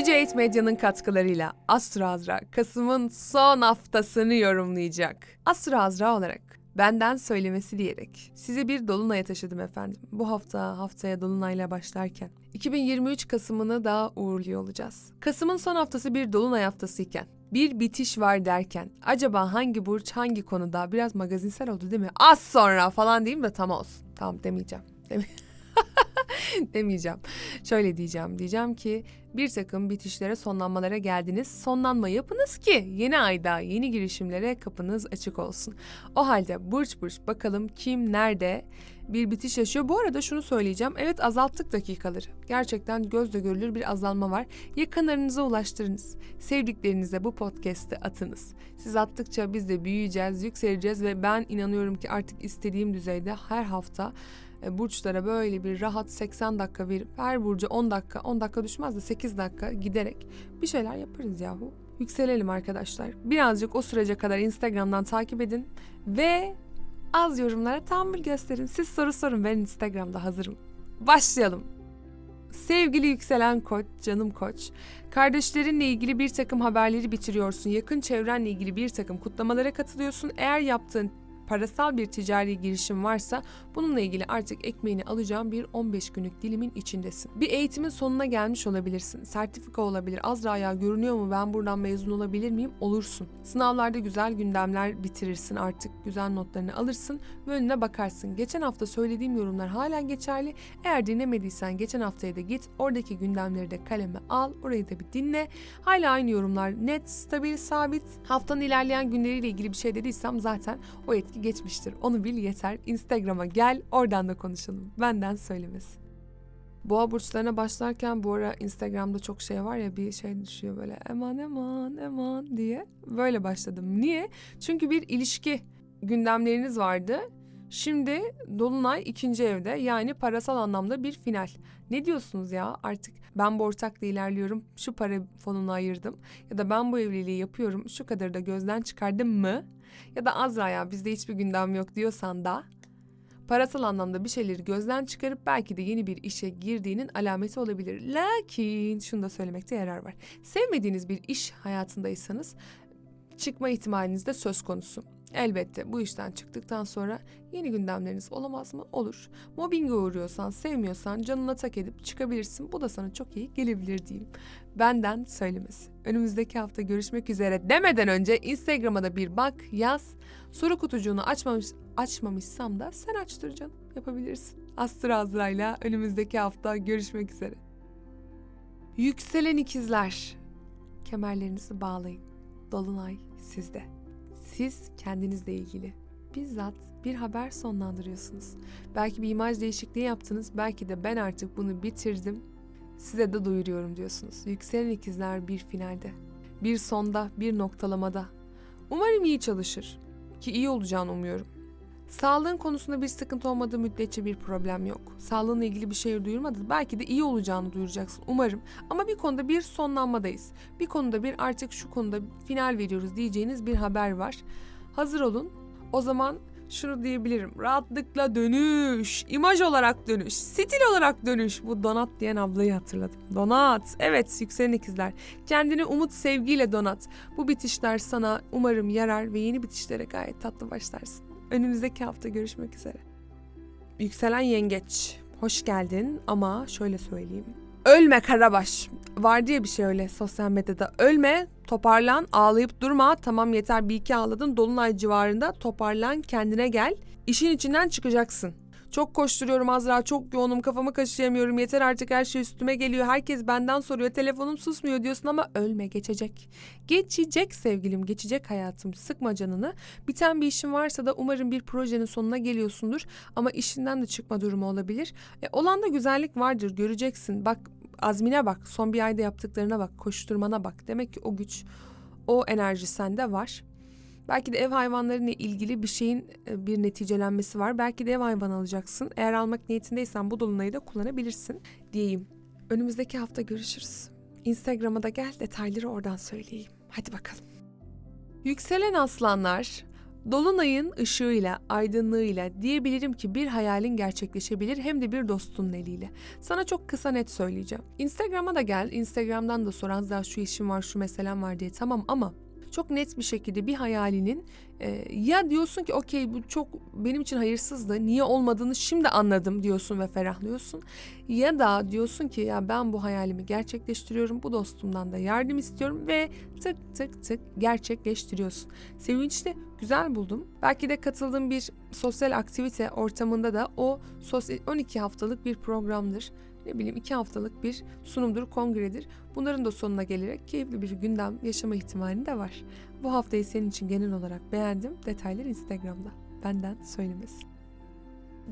Güce Eğit Medya'nın katkılarıyla Astro Azra Kasım'ın son haftasını yorumlayacak. Astro Azra olarak benden söylemesi diyerek size bir dolunaya taşıdım efendim. Bu hafta haftaya dolunayla başlarken 2023 Kasım'ını daha uğurluyor olacağız. Kasım'ın son haftası bir dolunay haftası iken bir bitiş var derken acaba hangi burç hangi konuda biraz magazinsel oldu değil mi? Az sonra falan diyeyim de tam olsun. Tamam demeyeceğim. Demeyeceğim. demeyeceğim. Şöyle diyeceğim. Diyeceğim ki bir takım bitişlere sonlanmalara geldiniz. Sonlanma yapınız ki yeni ayda yeni girişimlere kapınız açık olsun. O halde burç burç bakalım kim nerede bir bitiş yaşıyor. Bu arada şunu söyleyeceğim. Evet azalttık dakikaları. Gerçekten gözle görülür bir azalma var. Yakınlarınıza ulaştırınız. Sevdiklerinize bu podcast'i atınız. Siz attıkça biz de büyüyeceğiz, yükseleceğiz ve ben inanıyorum ki artık istediğim düzeyde her hafta burçlara böyle bir rahat 80 dakika verip her burcu 10 dakika 10 dakika düşmez de 8 dakika giderek bir şeyler yaparız yahu. Yükselelim arkadaşlar. Birazcık o sürece kadar Instagram'dan takip edin ve az yorumlara tahammül gösterin. Siz soru sorun ben Instagram'da hazırım. Başlayalım. Sevgili yükselen koç, canım koç. Kardeşlerinle ilgili bir takım haberleri bitiriyorsun. Yakın çevrenle ilgili bir takım kutlamalara katılıyorsun. Eğer yaptığın parasal bir ticari girişim varsa bununla ilgili artık ekmeğini alacağın bir 15 günlük dilimin içindesin. Bir eğitimin sonuna gelmiş olabilirsin. Sertifika olabilir. Azra ya görünüyor mu ben buradan mezun olabilir miyim? Olursun. Sınavlarda güzel gündemler bitirirsin artık. Güzel notlarını alırsın ve önüne bakarsın. Geçen hafta söylediğim yorumlar hala geçerli. Eğer dinlemediysen geçen haftaya da git. Oradaki gündemleri de kaleme al. Orayı da bir dinle. Hala aynı yorumlar net, stabil, sabit. Haftanın ilerleyen günleriyle ilgili bir şey dediysem zaten o etki geçmiştir. Onu bil yeter. Instagram'a gel oradan da konuşalım. Benden söylemesi. Boğa burçlarına başlarken bu ara Instagram'da çok şey var ya bir şey düşüyor böyle eman eman eman diye. Böyle başladım. Niye? Çünkü bir ilişki gündemleriniz vardı. Şimdi Dolunay ikinci evde yani parasal anlamda bir final. Ne diyorsunuz ya artık ben bu ortakla ilerliyorum şu para fonunu ayırdım ya da ben bu evliliği yapıyorum şu kadarı da gözden çıkardım mı? Ya da Azra ya bizde hiçbir gündem yok diyorsan da parasal anlamda bir şeyleri gözden çıkarıp belki de yeni bir işe girdiğinin alameti olabilir. Lakin şunu da söylemekte yarar var. Sevmediğiniz bir iş hayatındaysanız çıkma ihtimaliniz de söz konusu. Elbette bu işten çıktıktan sonra yeni gündemleriniz olamaz mı? Olur. Mobbinge uğruyorsan, sevmiyorsan canına tak edip çıkabilirsin. Bu da sana çok iyi gelebilir diyeyim. Benden söylemesi. Önümüzdeki hafta görüşmek üzere demeden önce Instagram'a da bir bak, yaz. Soru kutucuğunu açmamış, açmamışsam da sen açtır canım. Yapabilirsin. Astro Azra'yla önümüzdeki hafta görüşmek üzere. Yükselen ikizler. Kemerlerinizi bağlayın. Dolunay sizde. Siz kendinizle ilgili bizzat bir haber sonlandırıyorsunuz. Belki bir imaj değişikliği yaptınız. Belki de ben artık bunu bitirdim. Size de duyuruyorum diyorsunuz. Yükselen ikizler bir finalde. Bir sonda, bir noktalamada. Umarım iyi çalışır. Ki iyi olacağını umuyorum. Sağlığın konusunda bir sıkıntı olmadığı müddetçe bir problem yok. Sağlığınla ilgili bir şey duyurmadın. Belki de iyi olacağını duyuracaksın umarım. Ama bir konuda bir sonlanmadayız. Bir konuda bir artık şu konuda final veriyoruz diyeceğiniz bir haber var. Hazır olun. O zaman şunu diyebilirim. Rahatlıkla dönüş, imaj olarak dönüş, stil olarak dönüş. Bu donat diyen ablayı hatırladım. Donat. Evet yükselen ikizler. Kendini umut sevgiyle donat. Bu bitişler sana umarım yarar ve yeni bitişlere gayet tatlı başlarsın. Önümüzdeki hafta görüşmek üzere. Yükselen yengeç. Hoş geldin ama şöyle söyleyeyim. Ölme Karabaş. Var diye bir şey öyle sosyal medyada. Ölme, toparlan, ağlayıp durma. Tamam yeter bir iki ağladın. Dolunay civarında toparlan, kendine gel. İşin içinden çıkacaksın. Çok koşturuyorum Azra, çok yoğunum, kafamı kaşıyamıyorum. Yeter artık her şey üstüme geliyor. Herkes benden soruyor, telefonum susmuyor diyorsun ama ölme, geçecek. Geçecek sevgilim, geçecek hayatım. Sıkma canını. Biten bir işin varsa da umarım bir projenin sonuna geliyorsundur. Ama işinden de çıkma durumu olabilir. E, olan da güzellik vardır, göreceksin. Bak azmine bak, son bir ayda yaptıklarına bak, koşturmana bak. Demek ki o güç, o enerji sende var. Belki de ev hayvanlarıyla ilgili bir şeyin e, bir neticelenmesi var. Belki de ev hayvanı alacaksın. Eğer almak niyetindeysen bu dolunayı da kullanabilirsin diyeyim. Önümüzdeki hafta görüşürüz. Instagram'a da gel detayları oradan söyleyeyim. Hadi bakalım. Yükselen aslanlar Dolunayın ışığıyla, aydınlığıyla diyebilirim ki bir hayalin gerçekleşebilir hem de bir dostunun eliyle. Sana çok kısa net söyleyeceğim. Instagram'a da gel, Instagram'dan da sor az daha şu işim var, şu meselem var diye tamam ama çok net bir şekilde bir hayalinin e, ya diyorsun ki okey bu çok benim için hayırsızdı niye olmadığını şimdi anladım diyorsun ve ferahlıyorsun ya da diyorsun ki ya ben bu hayalimi gerçekleştiriyorum bu dostumdan da yardım istiyorum ve tık tık tık gerçekleştiriyorsun. Sevinçli güzel buldum. Belki de katıldığım bir sosyal aktivite ortamında da o sosyal 12 haftalık bir programdır ne bileyim iki haftalık bir sunumdur, kongredir. Bunların da sonuna gelerek keyifli bir gündem yaşama ihtimali de var. Bu haftayı senin için genel olarak beğendim. Detaylar Instagram'da. Benden söylemesi.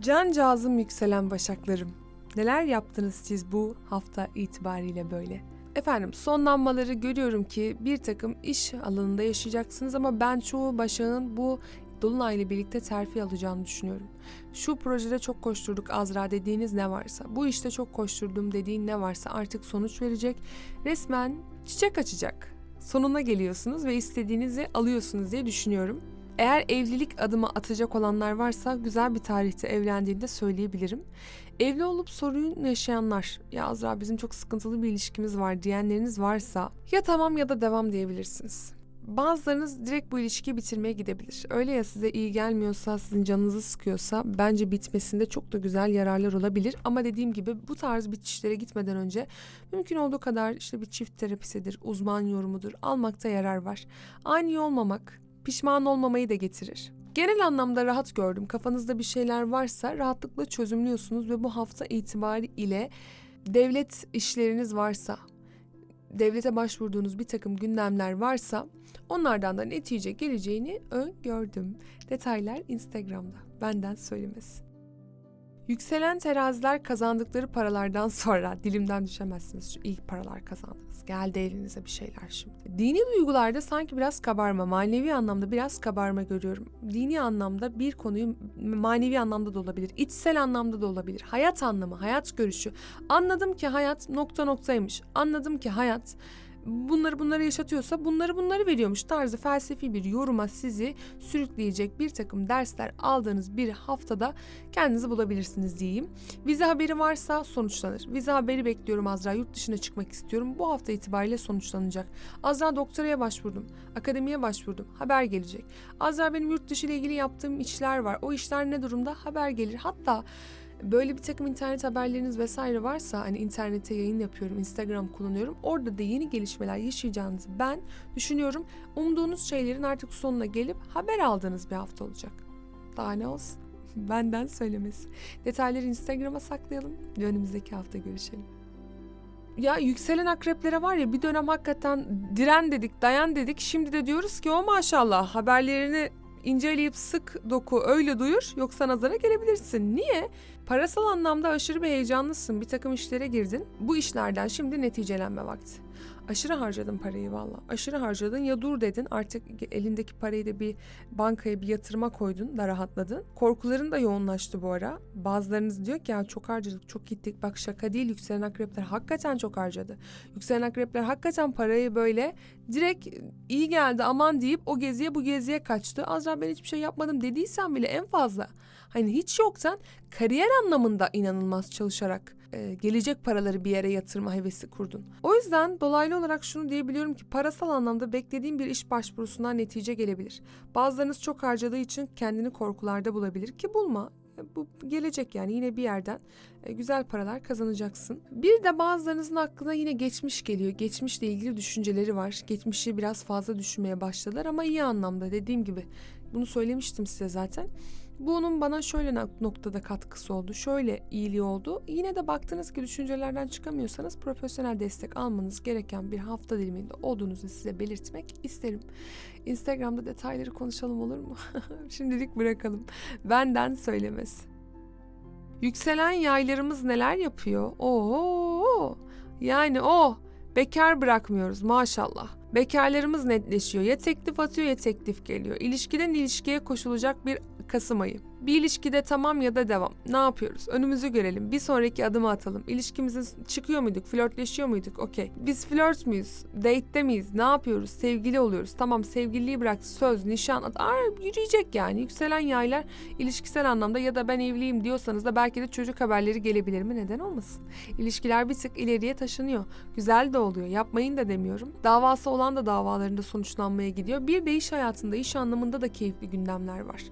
Cancağızım yükselen başaklarım. Neler yaptınız siz bu hafta itibariyle böyle? Efendim sonlanmaları görüyorum ki bir takım iş alanında yaşayacaksınız ama ben çoğu başağın bu Dolunay ile birlikte terfi alacağını düşünüyorum. Şu projede çok koşturduk Azra dediğiniz ne varsa, bu işte çok koşturdum dediğin ne varsa artık sonuç verecek. Resmen çiçek açacak. Sonuna geliyorsunuz ve istediğinizi alıyorsunuz diye düşünüyorum. Eğer evlilik adımı atacak olanlar varsa güzel bir tarihte evlendiğinde söyleyebilirim. Evli olup sorun yaşayanlar, ya Azra bizim çok sıkıntılı bir ilişkimiz var diyenleriniz varsa ya tamam ya da devam diyebilirsiniz. Bazılarınız direkt bu ilişkiyi bitirmeye gidebilir. Öyle ya size iyi gelmiyorsa, sizin canınızı sıkıyorsa bence bitmesinde çok da güzel yararlar olabilir. Ama dediğim gibi bu tarz bitişlere gitmeden önce mümkün olduğu kadar işte bir çift terapisidir, uzman yorumudur almakta yarar var. Ani olmamak, pişman olmamayı da getirir. Genel anlamda rahat gördüm. Kafanızda bir şeyler varsa rahatlıkla çözümlüyorsunuz ve bu hafta itibari ile devlet işleriniz varsa, devlete başvurduğunuz bir takım gündemler varsa onlardan da netice geleceğini öngördüm. Detaylar Instagram'da. Benden söylemesi. Yükselen teraziler kazandıkları paralardan sonra dilimden düşemezsiniz. Şu ilk paralar kazandınız. Geldi elinize bir şeyler şimdi. Dini duygularda sanki biraz kabarma, manevi anlamda biraz kabarma görüyorum. Dini anlamda bir konuyu manevi anlamda da olabilir, içsel anlamda da olabilir. Hayat anlamı, hayat görüşü. Anladım ki hayat nokta noktaymış. Anladım ki hayat bunları bunları yaşatıyorsa bunları bunları veriyormuş tarzı felsefi bir yoruma sizi sürükleyecek bir takım dersler aldığınız bir haftada kendinizi bulabilirsiniz diyeyim. Vize haberi varsa sonuçlanır. Vize haberi bekliyorum Azra. Yurt dışına çıkmak istiyorum. Bu hafta itibariyle sonuçlanacak. Azra doktoraya başvurdum. Akademiye başvurdum. Haber gelecek. Azra benim yurt dışı ile ilgili yaptığım işler var. O işler ne durumda? Haber gelir. Hatta böyle bir takım internet haberleriniz vesaire varsa hani internete yayın yapıyorum, Instagram kullanıyorum. Orada da yeni gelişmeler yaşayacağınızı ben düşünüyorum. Umduğunuz şeylerin artık sonuna gelip haber aldığınız bir hafta olacak. Daha ne olsun? Benden söylemesi. Detayları Instagram'a saklayalım. Önümüzdeki hafta görüşelim. Ya yükselen akreplere var ya bir dönem hakikaten diren dedik, dayan dedik. Şimdi de diyoruz ki o maşallah haberlerini inceleyip sık doku öyle duyur yoksa nazara gelebilirsin. Niye? Parasal anlamda aşırı bir heyecanlısın. Bir takım işlere girdin. Bu işlerden şimdi neticelenme vakti. Aşırı harcadın parayı valla. Aşırı harcadın ya dur dedin artık elindeki parayı da bir bankaya bir yatırıma koydun da rahatladın. Korkuların da yoğunlaştı bu ara. Bazılarınız diyor ki ya çok harcadık çok gittik. Bak şaka değil yükselen akrepler hakikaten çok harcadı. Yükselen akrepler hakikaten parayı böyle direkt iyi geldi aman deyip o geziye bu geziye kaçtı. Azra ben hiçbir şey yapmadım dediysen bile en fazla hani hiç yoktan kariyer anlamında inanılmaz çalışarak e, gelecek paraları bir yere yatırma hevesi kurdun. O yüzden dolaylı olarak şunu diyebiliyorum ki parasal anlamda beklediğin bir iş başvurusundan netice gelebilir. Bazılarınız çok harcadığı için kendini korkularda bulabilir ki bulma. E, bu gelecek yani yine bir yerden e, güzel paralar kazanacaksın. Bir de bazılarınızın aklına yine geçmiş geliyor. Geçmişle ilgili düşünceleri var. Geçmişi biraz fazla düşünmeye başladılar ama iyi anlamda dediğim gibi. Bunu söylemiştim size zaten. Bunun bana şöyle noktada katkısı oldu, şöyle iyiliği oldu. Yine de baktınız ki düşüncelerden çıkamıyorsanız profesyonel destek almanız gereken bir hafta diliminde olduğunuzu size belirtmek isterim. Instagram'da detayları konuşalım olur mu? Şimdilik bırakalım. Benden söylemesi. Yükselen yaylarımız neler yapıyor? Oo! Yani o oh, bekar bırakmıyoruz maşallah. Bekarlarımız netleşiyor. Ya teklif atıyor ya teklif geliyor. İlişkiden ilişkiye koşulacak bir Kasım ayı. Bir ilişkide tamam ya da devam. Ne yapıyoruz? Önümüzü görelim. Bir sonraki adımı atalım. İlişkimize çıkıyor muyduk? Flörtleşiyor muyduk? Okey. Biz flört müyüz? Date'de miyiz? Ne yapıyoruz? Sevgili oluyoruz. Tamam sevgililiği bırak. Söz, nişan. Aa, yürüyecek yani. Yükselen yaylar ilişkisel anlamda ya da ben evliyim diyorsanız da belki de çocuk haberleri gelebilir mi? Neden olmasın? İlişkiler bir tık ileriye taşınıyor. Güzel de oluyor. Yapmayın da demiyorum. Davası olan da davalarında sonuçlanmaya gidiyor. Bir de iş hayatında, iş anlamında da keyifli gündemler var.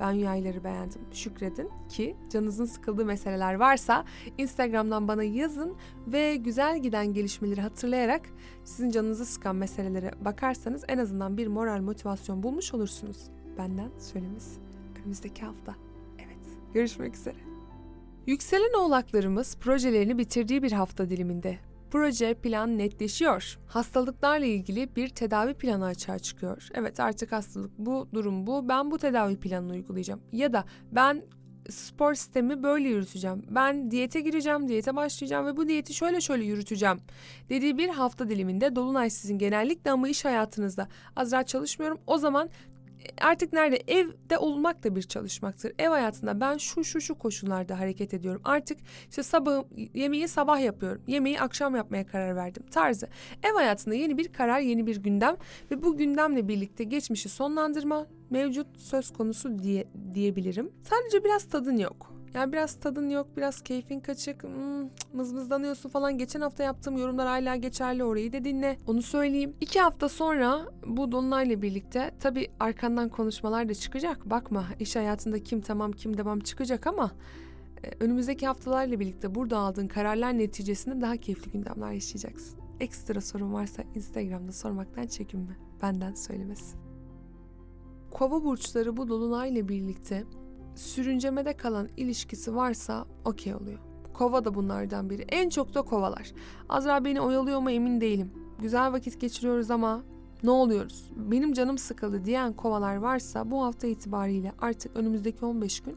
Ben yayları beğendim. Şükredin ki canınızın sıkıldığı meseleler varsa Instagram'dan bana yazın ve güzel giden gelişmeleri hatırlayarak sizin canınızı sıkan meselelere bakarsanız en azından bir moral motivasyon bulmuş olursunuz. Benden söylemesi önümüzdeki hafta. Evet, görüşmek üzere. Yükselen oğlaklarımız projelerini bitirdiği bir hafta diliminde. Proje plan netleşiyor. Hastalıklarla ilgili bir tedavi planı açığa çıkıyor. Evet artık hastalık bu, durum bu. Ben bu tedavi planını uygulayacağım. Ya da ben spor sistemi böyle yürüteceğim. Ben diyete gireceğim, diyete başlayacağım ve bu diyeti şöyle şöyle yürüteceğim. Dediği bir hafta diliminde Dolunay sizin genellikle ama iş hayatınızda az rahat çalışmıyorum. O zaman artık nerede evde olmak da bir çalışmaktır. Ev hayatında ben şu şu şu koşullarda hareket ediyorum. Artık işte sabah yemeği sabah yapıyorum. Yemeği akşam yapmaya karar verdim tarzı. Ev hayatında yeni bir karar, yeni bir gündem ve bu gündemle birlikte geçmişi sonlandırma mevcut söz konusu diye diyebilirim. Sadece biraz tadın yok. Yani biraz tadın yok, biraz keyfin kaçık, hmm, mızmızlanıyorsun falan. Geçen hafta yaptığım yorumlar hala geçerli orayı da dinle. Onu söyleyeyim. İki hafta sonra bu Dolunay'la birlikte tabii arkandan konuşmalar da çıkacak. Bakma iş hayatında kim tamam kim devam çıkacak ama e, önümüzdeki haftalarla birlikte burada aldığın kararlar neticesinde daha keyifli gündemler yaşayacaksın. Ekstra sorun varsa Instagram'da sormaktan çekinme. Benden söylemesi. Kova burçları bu dolunayla birlikte sürüncemede kalan ilişkisi varsa okey oluyor. Kova da bunlardan biri. En çok da kovalar. Azra beni oyalıyor mu emin değilim. Güzel vakit geçiriyoruz ama ne oluyoruz? Benim canım sıkıldı diyen kovalar varsa bu hafta itibariyle artık önümüzdeki 15 gün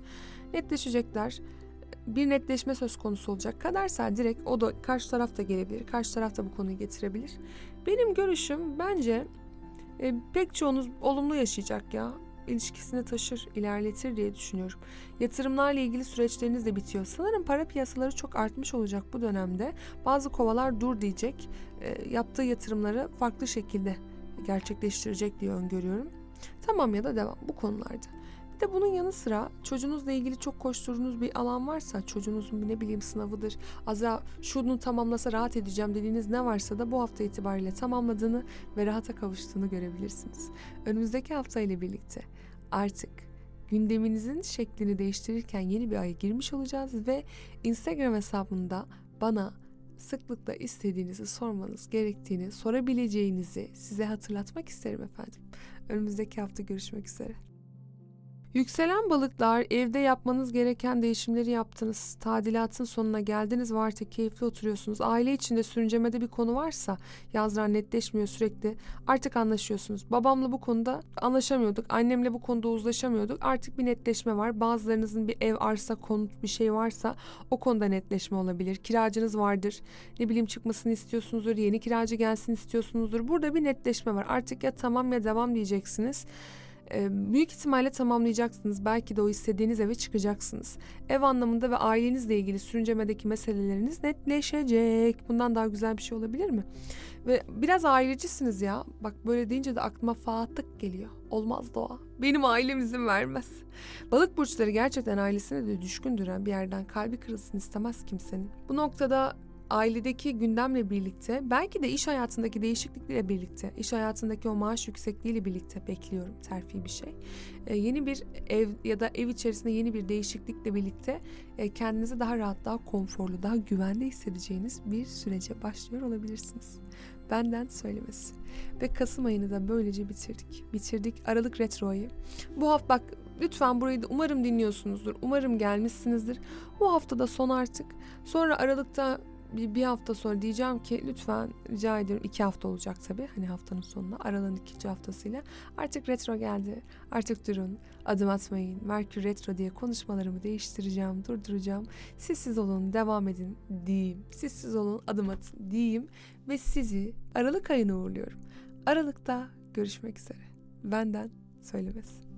netleşecekler. Bir netleşme söz konusu olacak. Kadersel direkt o da karşı tarafta gelebilir. Karşı tarafta bu konuyu getirebilir. Benim görüşüm bence e, pek çoğunuz olumlu yaşayacak ya ilişkisini taşır, ilerletir diye düşünüyorum. Yatırımlarla ilgili süreçleriniz de bitiyor. Sanırım para piyasaları çok artmış olacak bu dönemde. Bazı kovalar dur diyecek. E, yaptığı yatırımları farklı şekilde gerçekleştirecek diye öngörüyorum. Tamam ya da devam bu konularda. Bir de bunun yanı sıra çocuğunuzla ilgili çok koşturduğunuz bir alan varsa çocuğunuzun ne bileyim sınavıdır. Azra şunu tamamlasa rahat edeceğim dediğiniz ne varsa da bu hafta itibariyle tamamladığını ve rahata kavuştuğunu görebilirsiniz. Önümüzdeki hafta ile birlikte artık gündeminizin şeklini değiştirirken yeni bir aya girmiş olacağız ve Instagram hesabında bana sıklıkla istediğinizi sormanız gerektiğini, sorabileceğinizi size hatırlatmak isterim efendim. Önümüzdeki hafta görüşmek üzere. Yükselen balıklar evde yapmanız gereken değişimleri yaptınız. Tadilatın sonuna geldiniz ve artık keyifli oturuyorsunuz. Aile içinde sürüncemede bir konu varsa yazlar netleşmiyor sürekli. Artık anlaşıyorsunuz. Babamla bu konuda anlaşamıyorduk. Annemle bu konuda uzlaşamıyorduk. Artık bir netleşme var. Bazılarınızın bir ev, arsa, konut bir şey varsa o konuda netleşme olabilir. Kiracınız vardır. Ne bileyim çıkmasını istiyorsunuzdur. Yeni kiracı gelsin istiyorsunuzdur. Burada bir netleşme var. Artık ya tamam ya devam diyeceksiniz büyük ihtimalle tamamlayacaksınız. Belki de o istediğiniz eve çıkacaksınız. Ev anlamında ve ailenizle ilgili sürüncemedeki meseleleriniz netleşecek. Bundan daha güzel bir şey olabilir mi? Ve biraz ailecisiniz ya. Bak böyle deyince de aklıma Fatık geliyor. Olmaz doğa. Benim ailem izin vermez. Balık burçları gerçekten ailesine de düşkündür. Bir yerden kalbi kırılsın istemez kimsenin. Bu noktada ailedeki gündemle birlikte belki de iş hayatındaki değişiklikle birlikte iş hayatındaki o maaş yüksekliğiyle birlikte bekliyorum terfi bir şey. Ee, yeni bir ev ya da ev içerisinde yeni bir değişiklikle birlikte e, kendinizi daha rahat, daha konforlu, daha güvende hissedeceğiniz bir sürece başlıyor olabilirsiniz. Benden söylemesi. Ve Kasım ayını da böylece bitirdik. Bitirdik Aralık Retro ayı. Bu hafta bak lütfen burayı da umarım dinliyorsunuzdur. Umarım gelmişsinizdir. Bu hafta da son artık. Sonra Aralık'ta bir, bir hafta sonra diyeceğim ki lütfen rica ediyorum. İki hafta olacak tabii hani haftanın sonunda aralığın ikinci haftasıyla. Artık retro geldi artık durun adım atmayın. Merkür retro diye konuşmalarımı değiştireceğim durduracağım. Siz olun devam edin diyeyim. Siz olun adım atın diyeyim ve sizi Aralık ayına uğurluyorum. Aralıkta görüşmek üzere. Benden söylemesi.